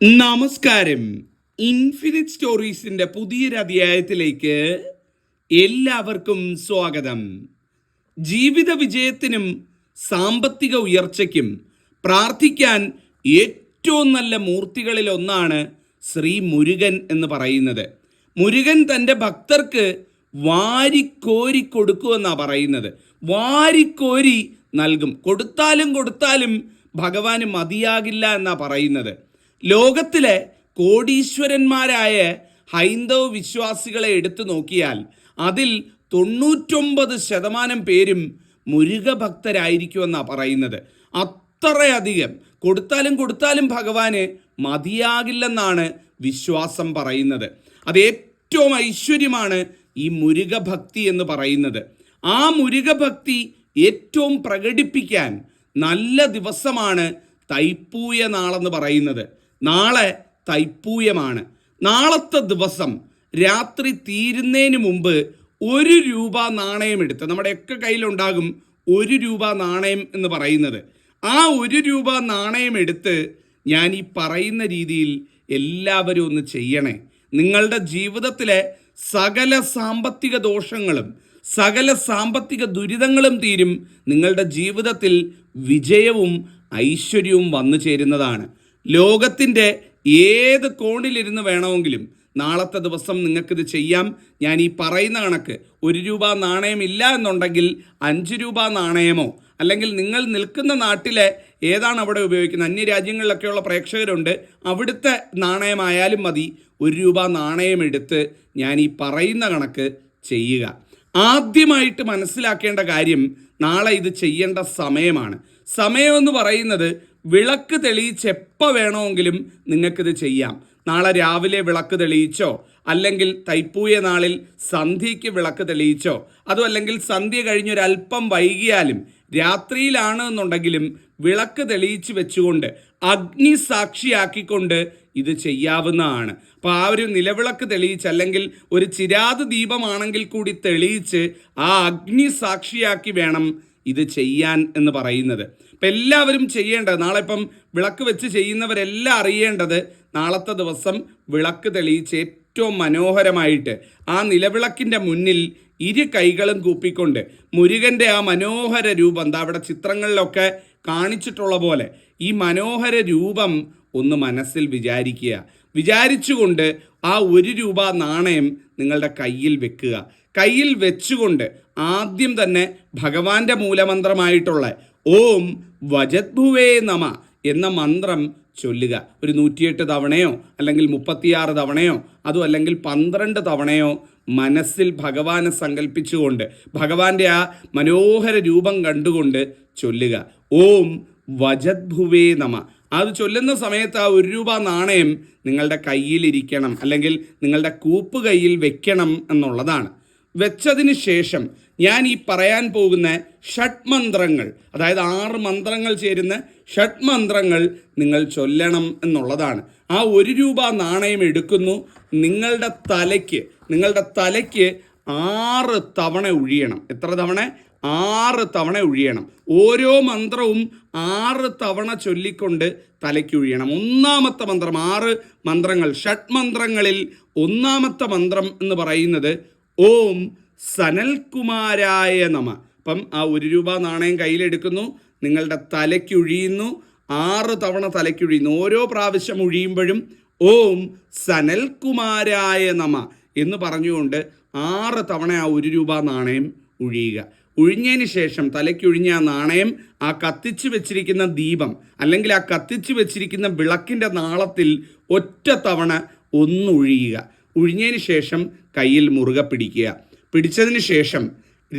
നമസ്കാരം. ഇൻഫിനിറ്റ് സ്റ്റോറീസിന്റെ പുതിയൊരു അധ്യായത്തിലേക്ക് എല്ലാവർക്കും സ്വാഗതം. ജീവിത വിജയത്തിനും സാമ്പത്തിക ഉയർച്ചയ്ക്കും പ്രാർത്ഥിക്കാൻ ഏറ്റവും നല്ല മൂർത്തികളിൽ ഒന്നാണ് ശ്രീ മുരുകൻ എന്ന് പറയുന്നത്. മുരുകൻ തന്റെ ഭക്തർക്ക് വാരിക്കോരി കൊടുക്കുമെന്നാണ് പറയുന്നത്. വാരിക്കോരി നൽകും. കൊടുത്താലും കൊടുത്താലും ഭഗവാന് മതിയാകില്ല എന്നാണ് പറയുന്നത്. ലോകത്തിലെ കോടീശ്വരന്മാരായ ഹൈന്ദവ വിശ്വാസികളെ എടുത്തു നോക്കിയാൽ അതിൽ തൊണ്ണൂറ്റൊമ്പത് ശതമാനം പേരും മുരുകഭക്തരായിരിക്കുമെന്നാണ് പറയുന്നത്. അത്രയധികം. കൊടുത്താലും കൊടുത്താലും ഭഗവാന് മതിയാകില്ലെന്നാണ് വിശ്വാസം പറയുന്നത്. അത് ഏറ്റവും ഐശ്വര്യമാണ് ഈ മുരുകഭക്തി എന്ന് പറയുന്നത്. ആ മുരുകഭക്തി ഏറ്റവും പ്രകടിപ്പിക്കാൻ നല്ല ദിവസമാണ് തൈപ്പൂയ നാളെന്ന് പറയുന്നത്. നാളെ തൈപ്പൂയമാണ്. നാളത്തെ ദിവസം രാത്രി തീരുന്നതിന് മുമ്പ് ഒരു രൂപ നാണയം എടുത്ത് നമ്മുടെയൊക്കെ കയ്യിലുണ്ടാകും ഒരു രൂപ നാണയം എന്ന് പറയുന്നത്. ആ ഒരു രൂപ നാണയം എടുത്ത് ഞാൻ ഈ പറയുന്ന രീതിയിൽ എല്ലാവരും ഒന്ന് ചെയ്യണേ. നിങ്ങളുടെ ജീവിതത്തിലെ സകല സാമ്പത്തിക ദോഷങ്ങളും സകല സാമ്പത്തിക ദുരിതങ്ങളും തീരും നിങ്ങളുടെ ജീവിതത്തിൽ വിജയവും ഐശ്വര്യവും വന്നു ചേരുന്നതാണ്. ലോകത്തിന്റെ ഏത് കോണിലിരുന്ന് വേണമെങ്കിലും നാളത്തെ ദിവസം നിങ്ങൾക്കിത് ചെയ്യാം. ഞാൻ ഈ പറയുന്ന കണക്ക് ഒരു രൂപ നാണയം ഇല്ല എന്നുണ്ടെങ്കിൽ അഞ്ച് രൂപ നാണയമോ? അല്ലെങ്കിൽ നിങ്ങൾ നിൽക്കുന്ന നാട്ടിലെ ഏതാണ് അവിടെ ഉപയോഗിക്കുന്നത്? അന്യരാജ്യങ്ങളിലൊക്കെയുള്ള പ്രേക്ഷകരുണ്ട്. അവിടുത്തെ നാണയമായാലും മതി. ഒരു രൂപ നാണയം എടുത്ത് ഞാൻ ഈ പറയുന്ന കണക്ക് ചെയ്യുക. ആദ്യമായിട്ട് മനസ്സിലാക്കേണ്ട കാര്യം നാളെ ഇത് ചെയ്യേണ്ട സമയമാണ്. സമയമെന്ന് പറയുന്നത് വിളക്ക് തെളിയിച്ച് എപ്പോൾ വേണമെങ്കിലും നിങ്ങൾക്കിത് ചെയ്യാം. നാളെ രാവിലെ വിളക്ക് തെളിയിച്ചോ? അല്ലെങ്കിൽ തൈപ്പൂയ നാളിൽ സന്ധ്യയ്ക്ക് വിളക്ക് തെളിയിച്ചോ? അതും അല്ലെങ്കിൽ സന്ധ്യ കഴിഞ്ഞൊരല്പം വൈകിയാലും രാത്രിയിലാണ് എന്നുണ്ടെങ്കിലും വിളക്ക് തെളിയിച്ച് വെച്ചുകൊണ്ട് അഗ്നി സാക്ഷിയാക്കിക്കൊണ്ട് ഇത് ചെയ്യാവുന്നതാണ്. അപ്പോൾ ആ ഒരു നിലവിളക്ക് തെളിയിച്ച് അല്ലെങ്കിൽ ഒരു ചിരാത് ദീപമാണെങ്കിൽ കൂടി തെളിയിച്ച് ആ അഗ്നി സാക്ഷിയാക്കി വേണം ഇത് ചെയ്യാൻ എന്ന് പറയുന്നത്. അപ്പം എല്ലാവരും ചെയ്യേണ്ടത് നാളെ ഇപ്പം വിളക്ക് വെച്ച് ചെയ്യുന്നവരെല്ലാം അറിയേണ്ടത് നാളത്തെ ദിവസം വിളക്ക് തെളിയിച്ച് ഏറ്റവും മനോഹരമായിട്ട് ആ നിലവിളക്കിന്റെ മുന്നിൽ ഇരു കൈകളും കൂപ്പിക്കൊണ്ട് മുരുകന്റെ ആ മനോഹര രൂപം എന്താ അവിടെ ചിത്രങ്ങളിലൊക്കെ കാണിച്ചിട്ടുള്ള പോലെ ഈ മനോഹര രൂപം ഒന്ന് മനസ്സിൽ വിചാരിക്കുക. വിചാരിച്ചുകൊണ്ട് ആ ഒരു രൂപ നാണയം നിങ്ങളുടെ കയ്യിൽ വെക്കുക. കയ്യിൽ വെച്ചുകൊണ്ട് ആദ്യം തന്നെ ഭഗവാന്റെ മൂലമന്ത്രമായിട്ടുള്ള ഓം വജദ്ഭുവേ നമ എന്ന മന്ത്രം ചൊല്ലുക. ഒരു നൂറ്റിയെട്ട് തവണയോ അല്ലെങ്കിൽ മുപ്പത്തിയാറ് തവണയോ അതും അല്ലെങ്കിൽ പന്ത്രണ്ട് തവണയോ മനസ്സിൽ ഭഗവാനെ സങ്കല്പിച്ചുകൊണ്ട് ഭഗവാന്റെ ആ മനോഹര രൂപം കണ്ടുകൊണ്ട് ചൊല്ലുക. ഓം വജദ്ഭുവേ നമ. അത് ചൊല്ലുന്ന സമയത്ത് ആ ഒരു രൂപ നാണയം നിങ്ങളുടെ കയ്യിലിരിക്കണം അല്ലെങ്കിൽ നിങ്ങളുടെ കൂപ്പ് കയ്യിൽ വെക്കണം എന്നുള്ളതാണ്. വെച്ചതിന് ശേഷം ഞാൻ ഈ പറയാൻ പോകുന്ന ഷഡ്മന്ത്രങ്ങൾ അതായത് ആറ് മന്ത്രങ്ങൾ ചേരുന്ന ഷഡ്മന്ത്രങ്ങൾ നിങ്ങൾ ചൊല്ലണം എന്നുള്ളതാണ്. ആ ഒരു രൂപ നാണയം എടുക്കുന്നു. നിങ്ങളുടെ തലയ്ക്ക് നിങ്ങളുടെ തലയ്ക്ക് ആറ് തവണ ഒഴിയണം എത്ര തവണ? ആറ് തവണ ഒഴിയണം ഓരോ മന്ത്രവും ആറ് തവണ ചൊല്ലിക്കൊണ്ട് തലയ്ക്കൊഴിയണം ഒന്നാമത്തെ മന്ത്രം ആറ് മന്ത്രങ്ങൾ. ഷഡ് മന്ത്രങ്ങളിൽ ഒന്നാമത്തെ മന്ത്രം എന്ന് പറയുന്നത് ഓം സനൽകുമാരായ നമ. അപ്പം ആ ഒരു രൂപ നാണയം കയ്യിലെടുക്കുന്നു. നിങ്ങളുടെ തലയ്ക്കൊഴിയുന്നു ആറ് തവണ തലയ്ക്കൊഴിയുന്നു ഓരോ പ്രാവശ്യം ഒഴിയുമ്പോഴും ഓം സനൽകുമാരായ നമ എന്ന് പറഞ്ഞുകൊണ്ട് ആറ് തവണ ആ ഒരു രൂപ നാണയം ഒഴിയുക ഒഴിഞ്ഞതിന് ശേഷം തലയ്ക്കൊഴിഞ്ഞ ആ നാണയം ആ കത്തിച്ചു വെച്ചിരിക്കുന്ന ദീപം അല്ലെങ്കിൽ ആ കത്തിച്ചു വെച്ചിരിക്കുന്ന വിളക്കിന്റെ നാളത്തിൽ ഒറ്റ തവണ ഒന്നൊഴിയുക ഒഴിഞ്ഞതിന് ശേഷം കയ്യിൽ മുറുകെ പിടിക്കുക. പിടിച്ചതിന് ശേഷം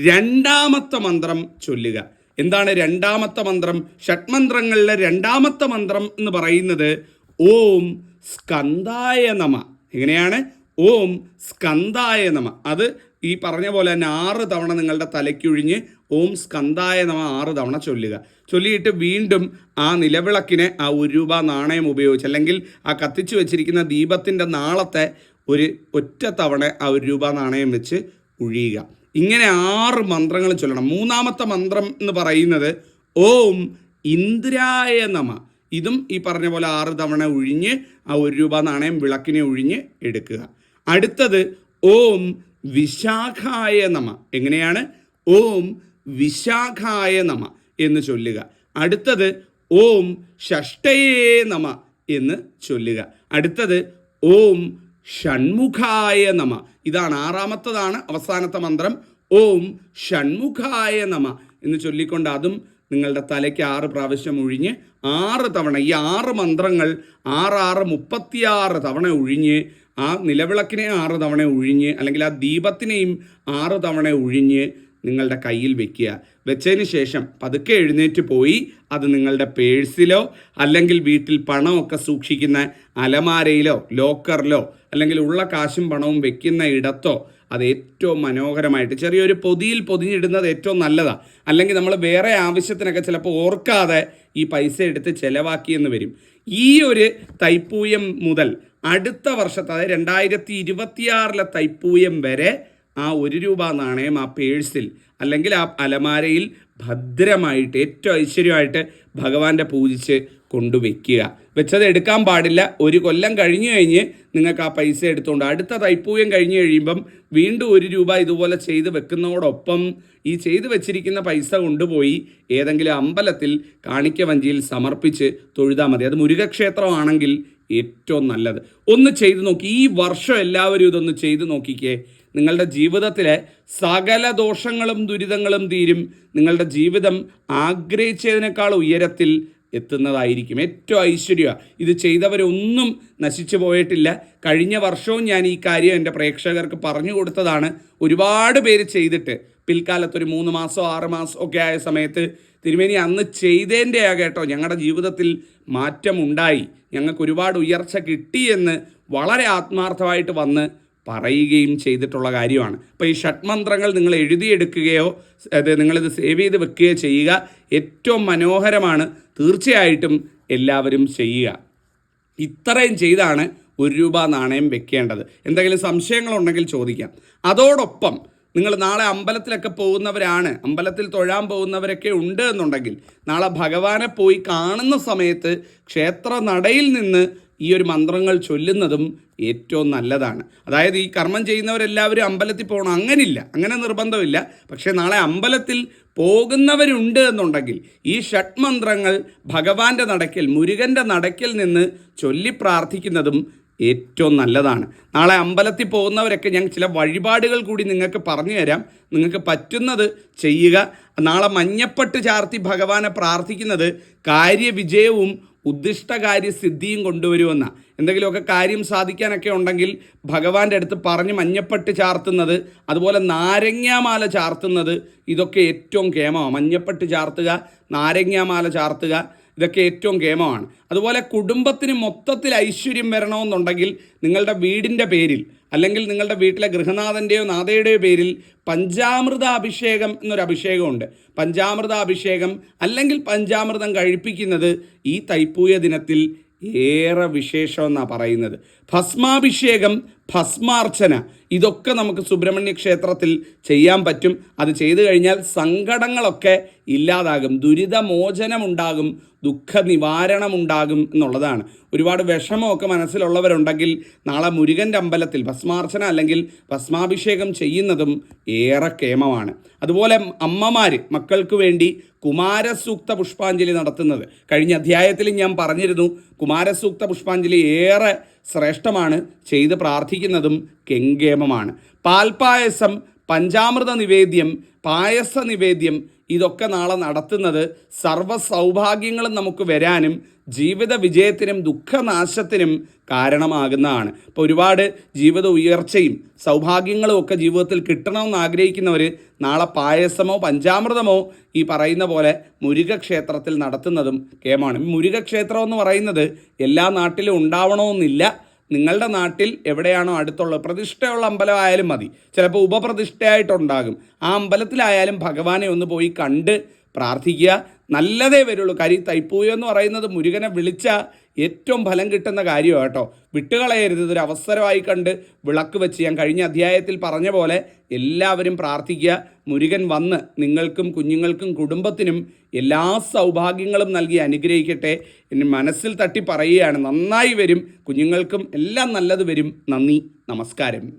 രണ്ടാമത്തെ മന്ത്രം ചൊല്ലുക. എന്താണ് രണ്ടാമത്തെ മന്ത്രം? ഷഡ്മന്ത്രങ്ങളിലെ രണ്ടാമത്തെ മന്ത്രം എന്ന് പറയുന്നത് ഓം സ്കന്ധായ നമ. എങ്ങനെയാണ്? ഓം സ്കന്ധായ നമ. അത് ഈ പറഞ്ഞ പോലെ തന്നെ ആറ് തവണ നിങ്ങളുടെ തലയ്ക്കൊഴിഞ്ഞ് ഓം സ്കന്ധായ നമ ആറ് തവണ ചൊല്ലുക. ചൊല്ലിയിട്ട് വീണ്ടും ആ നിലവിളക്കിനെ ആ ഒരു രൂപ നാണയം ഉപയോഗിച്ച് അല്ലെങ്കിൽ ആ കത്തിച്ചു വെച്ചിരിക്കുന്ന ദീപത്തിന്റെ നാളത്തെ ഒരു ഒറ്റ തവണ ആ ഒരു രൂപ നാണയം വെച്ച് ഒഴിയുക ഇങ്ങനെ ആറ് മന്ത്രങ്ങൾ ചൊല്ലണം. മൂന്നാമത്തെ മന്ത്രം എന്ന് പറയുന്നത് ഓം ഇന്ദ്രായ നമ. ഇതും ഈ പറഞ്ഞ പോലെ ആറ് തവണ ഒഴിഞ്ഞ് ആ ഒരു രൂപ നാണയം വിളക്കിനെ ഒഴിഞ്ഞ് എടുക്കുക. അടുത്തത് ഓം വിശാഖായ നമ. എങ്ങനെയാണ്? ഓം വിശാഖായ നമ എന്ന് ചൊല്ലുക. അടുത്തത് ഓം ഷഷ്ടയേ നമ എന്ന് ചൊല്ലുക. അടുത്തത് ഓം ഷൺമുഖായ നമ. ഇതാണ് ആറാമത്തതാണ് അവസാനത്തെ മന്ത്രം. ഓം ഷൺമുഖായ നമ എന്ന് ചൊല്ലിക്കൊണ്ട് അതും നിങ്ങളുടെ തലയ്ക്ക് ആറ് പ്രാവശ്യം ഒഴിഞ്ഞ് ആറ് തവണ ഈ ആറ് മന്ത്രങ്ങൾ ആറാറ് മുപ്പത്തിയാറ് തവണ ഒഴിഞ്ഞ് ആ നിലവിളക്കിനെ ആറ് തവണ ഉഴിഞ്ഞ് അല്ലെങ്കിൽ ആ ദീപത്തിനെയും ആറ് തവണ ഉഴിഞ്ഞ് നിങ്ങളുടെ കയ്യിൽ വെക്കുക. വെച്ചതിന് ശേഷം പതുക്കെ എഴുന്നേറ്റ് പോയി അത് നിങ്ങളുടെ പേഴ്സിലോ അല്ലെങ്കിൽ വീട്ടിൽ പണമൊക്കെ സൂക്ഷിക്കുന്ന അലമാരയിലോ ലോക്കറിലോ അല്ലെങ്കിൽ ഉള്ള കാശും പണവും വെക്കുന്ന ഇടത്തോ അത് ഏറ്റവും മനോഹരമായിട്ട് ചെറിയൊരു പൊതിയിൽ പൊതിഞ്ഞിടുന്നത് ഏറ്റവും നല്ലതാണ് അല്ലെങ്കിൽ നമ്മൾ വേറെ ആവശ്യത്തിനൊക്കെ ചിലപ്പോൾ ഓർക്കാതെ ഈ പൈസ എടുത്ത് ചിലവാക്കിയെന്ന് വരും. ഈ ഒരു തൈപ്പൂയം മുതൽ അടുത്ത വർഷത്തെ അതായത് രണ്ടായിരത്തി ഇരുപത്തിയാറിലെ തൈപ്പൂയം വരെ ആ ഒരു രൂപ നാണയം ആ പേഴ്സിൽ അല്ലെങ്കിൽ ആ അലമാരയിൽ ഭദ്രമായിട്ട് ഏറ്റവും ഐശ്വര്യമായിട്ട് ഭഗവാന്റെ പൂജിച്ച് കൊണ്ടുവയ്ക്കുക. വെച്ചത് എടുക്കാൻ പാടില്ല. ഒരു കൊല്ലം കഴിഞ്ഞു കഴിഞ്ഞ് നിങ്ങൾക്ക് ആ പൈസ എടുത്തുകൊണ്ട് അടുത്ത തൈപ്പൂയം കഴിഞ്ഞ് കഴിയുമ്പം വീണ്ടും ഒരു രൂപ ഇതുപോലെ ചെയ്ത് വെക്കുന്നതോടൊപ്പം ഈ ചെയ്ത് വെച്ചിരിക്കുന്ന പൈസ കൊണ്ടുപോയി ഏതെങ്കിലും അമ്പലത്തിൽ കാണിക്കവഞ്ചിയിൽ സമർപ്പിച്ച് തൊഴുതാൽ മതി. അത് മുരുകക്ഷേത്രമാണെങ്കിൽ ഏറ്റവും നല്ലത്. ഒന്ന് ചെയ്തു നോക്കി. ഈ വർഷം എല്ലാവരും ഇതൊന്ന് ചെയ്തു നോക്കിക്കേ. നിങ്ങളുടെ ജീവിതത്തിലെ സകല ദോഷങ്ങളും ദുരിതങ്ങളും തീരും. നിങ്ങളുടെ ജീവിതം ആഗ്രഹിച്ചതിനേക്കാൾ ഉയരത്തിൽ എത്തുന്നതായിരിക്കും. ഏറ്റവും ഐശ്വര്യ. ഇത് ചെയ്തവരൊന്നും നശിച്ചു പോയിട്ടില്ല. കഴിഞ്ഞ വർഷവും ഞാൻ ഈ കാര്യം എന്റെ പ്രേക്ഷകർക്ക് പറഞ്ഞു കൊടുത്തതാണ്. ഒരുപാട് പേര് ചെയ്തിട്ട് പിൽക്കാലത്ത് ഒരു മൂന്ന് മാസോ ആറ് മാസം ഒക്കെ ആയ സമയത്ത് തിരുമേനി അന്ന് ചെയ്തതിന്റെ ആ കേട്ടോ ഞങ്ങളുടെ ജീവിതത്തിൽ മാറ്റമുണ്ടായി. ഞങ്ങൾക്ക് ഒരുപാട് ഉയർച്ച കിട്ടി എന്ന് വളരെ ആത്മാർത്ഥമായിട്ട് വന്ന് പറയുകയും ചെയ്തിട്ടുള്ള കാര്യമാണ്. അപ്പോൾ ഈ ഷഡ്മന്ത്രങ്ങൾ നിങ്ങൾ എഴുതിയെടുക്കുകയോ അത് നിങ്ങളിത് സേവ് ചെയ്ത് വെക്കുകയോ ചെയ്യുക ഏറ്റവും മനോഹരമാണ്. തീർച്ചയായിട്ടും എല്ലാവരും ചെയ്യുക. ഇത്രയും ചെയ്താണ് ഒരു രൂപ നാണയം വെക്കേണ്ടത്. എന്തെങ്കിലും സംശയങ്ങളുണ്ടെങ്കിൽ ചോദിക്കാം. അതോടൊപ്പം നിങ്ങൾ നാളെ അമ്പലത്തിലൊക്കെ പോകുന്നവരാണ് അമ്പലത്തിൽ തൊഴാൻ പോകുന്നവരൊക്കെ ഉണ്ട് എന്നുണ്ടെങ്കിൽ നാളെ ഭഗവാനെ പോയി കാണുന്ന സമയത്ത് ക്ഷേത്ര നടയിൽ നിന്ന് ഈ ഒരു മന്ത്രങ്ങൾ ചൊല്ലുന്നതും ഏറ്റവും നല്ലതാണ്. അതായത് ഈ കർമ്മം ചെയ്യുന്നവരെല്ലാവരും അമ്പലത്തിൽ പോകണം. അങ്ങനില്ല. അങ്ങനെ നിർബന്ധമില്ല. പക്ഷേ നാളെ അമ്പലത്തിൽ പോകുന്നവരുണ്ട് എന്നുണ്ടെങ്കിൽ ഈ ഷഡ്മന്ത്രങ്ങൾ ഭഗവാന്റെ നടക്കൽ മുരുകന്റെ നടക്കൽ നിന്ന് ചൊല്ലി പ്രാർത്ഥിക്കുന്നതും ഏറ്റവും നല്ലതാണ്. നാളെ അമ്പലത്തിൽ പോകുന്നവരൊക്കെ ഞാൻ ചില വഴിപാടുകൾ കൂടി നിങ്ങൾക്ക് പറഞ്ഞു തരാം. നിങ്ങൾക്ക് പറ്റുന്നത് ചെയ്യുക. നാളെ മഞ്ഞപ്പെട്ട് ചാർത്തി ഭഗവാനെ പ്രാർത്ഥിക്കുന്നത് കാര്യവിജയവും ഉദ്ദിഷ്ടകാര്യ സിദ്ധിയും കൊണ്ടുവരുമെന്ന. എന്തെങ്കിലുമൊക്കെ കാര്യം സാധിക്കാനൊക്കെ ഉണ്ടെങ്കിൽ ഭഗവാന്റെ അടുത്ത് പറഞ്ഞ് മഞ്ഞപ്പെട്ട് ചാർത്തുന്നത് അതുപോലെ നാരങ്ങാമാല ചാർത്തുന്നത് ഇതൊക്കെ ഏറ്റവും കേമമാണ്. മഞ്ഞപ്പെട്ട് ചാർത്തുക നാരങ്ങാമാല ചാർത്തുക ഇതൊക്കെ ഏറ്റവും ഗേമമാണ് അതുപോലെ കുടുംബത്തിന് മൊത്തത്തിൽ ഐശ്വര്യം വരണമെന്നുണ്ടെങ്കിൽ നിങ്ങളുടെ വീടിന്റെ പേരിൽ അല്ലെങ്കിൽ നിങ്ങളുടെ വീട്ടിലെ ഗൃഹനാഥന്റെയോ നാഥയുടെയോ പേരിൽ പഞ്ചാമൃത അഭിഷേകം എന്നൊരു അഭിഷേകമുണ്ട്. പഞ്ചാമൃത അഭിഷേകം അല്ലെങ്കിൽ പഞ്ചാമൃതം കഴിപ്പിക്കുന്നത് ഈ തൈപ്പൂയ ദിനത്തിൽ ഏറെ വിശേഷമെന്നാണ് പറയുന്നത്. ഭസ്മാഭിഷേകം ഭസ്മാർച്ചന. ഇതൊക്കെ നമുക്ക് സുബ്രഹ്മണ്യ ക്ഷേത്രത്തിൽ ചെയ്യാൻ പറ്റും. അത് ചെയ്തു കഴിഞ്ഞാൽ സങ്കടങ്ങളൊക്കെ ഇല്ലാതാകും. ദുരിതമോചനമുണ്ടാകും. ദുഃഖ നിവാരണമുണ്ടാകും എന്നുള്ളതാണ്. ഒരുപാട് വിഷമമൊക്കെ മനസ്സിലുള്ളവരുണ്ടെങ്കിൽ നാളെ മുരുകന്റെ അമ്പലത്തിൽ ഭസ്മാർച്ചന അല്ലെങ്കിൽ ഭസ്മാഭിഷേകം ചെയ്യുന്നതും ഏറെ കേമമാണ് അതുപോലെ അമ്മമാർ മക്കൾക്ക് വേണ്ടി കുമാരസൂക്ത പുഷ്പാഞ്ജലി നടത്തുന്നത്. കഴിഞ്ഞ അധ്യായത്തിൽ ഞാൻ പറഞ്ഞിരുന്നു കുമാരസൂക്ത പുഷ്പാഞ്ജലി ഏറെ ശ്രേഷ്ഠമാണ് ചെയ്ത് പ്രാർത്ഥിക്കുന്നതും കെങ്കേമമാണ്. പാൽപായസം പഞ്ചാമൃത നിവേദ്യം പായസ നിവേദ്യം ഇതൊക്കെ നാളെ നടത്തുന്നത് സർവ സൗഭാഗ്യങ്ങളും നമുക്ക് വരാനും ജീവിത വിജയത്തിനും ദുഃഖനാശത്തിനും കാരണമാകുന്നതാണ്. ഇപ്പോൾ ഒരുപാട് ജീവിത ഉയർച്ചയും സൗഭാഗ്യങ്ങളും ഒക്കെ ജീവിതത്തിൽ കിട്ടണമെന്ന് ആഗ്രഹിക്കുന്നവർ നാളെ പായസമോ പഞ്ചാമൃതമോ ഈ പറയുന്ന പോലെ മുരുകക്ഷേത്രത്തിൽ നടത്തുന്നതും കേമാണ്. മുരുകക്ഷേത്രം എന്ന് പറയുന്നത് എല്ലാ നാട്ടിലും ഉണ്ടാവണമെന്നില്ല. നിങ്ങളുടെ നാട്ടിൽ എവിടെയാണോ അടുത്തുള്ളത് പ്രതിഷ്ഠയുള്ള അമ്പലമായാലും മതി. ചിലപ്പോൾ ഉപപ്രതിഷ്ഠയായിട്ടുണ്ടാകും. ആ അമ്പലത്തിലായാലും ഭഗവാനെ ഒന്ന് പോയി കണ്ട് പ്രാർത്ഥിക്കുക. നല്ലതേ വരുള്ളൂ. കരി തൈപ്പൂയം എന്ന് പറയുന്നത് മുരുകനെ വിളിച്ച ഏറ്റവും ഫലം കിട്ടുന്ന കാര്യമാണ് കേട്ടോ. വിട്ടുകളയരുത്. ഇതൊരു അവസരമായി കണ്ട് വിളക്ക് വെച്ച് ഞാൻ കഴിഞ്ഞ അധ്യായത്തിൽ പറഞ്ഞ പോലെ എല്ലാവരും പ്രാർത്ഥിക്കുക. മുരുകൻ വന്ന് നിങ്ങൾക്കും കുഞ്ഞുങ്ങൾക്കും കുടുംബത്തിനും എല്ലാ സൗഭാഗ്യങ്ങളും നൽകി അനുഗ്രഹിക്കട്ടെ എന്നെ മനസ്സിൽ തട്ടി പറയുകയാണ്. നന്നായി വരും. കുഞ്ഞുങ്ങൾക്കും എല്ലാം നല്ലത് വരും. നന്ദി. നമസ്കാരം.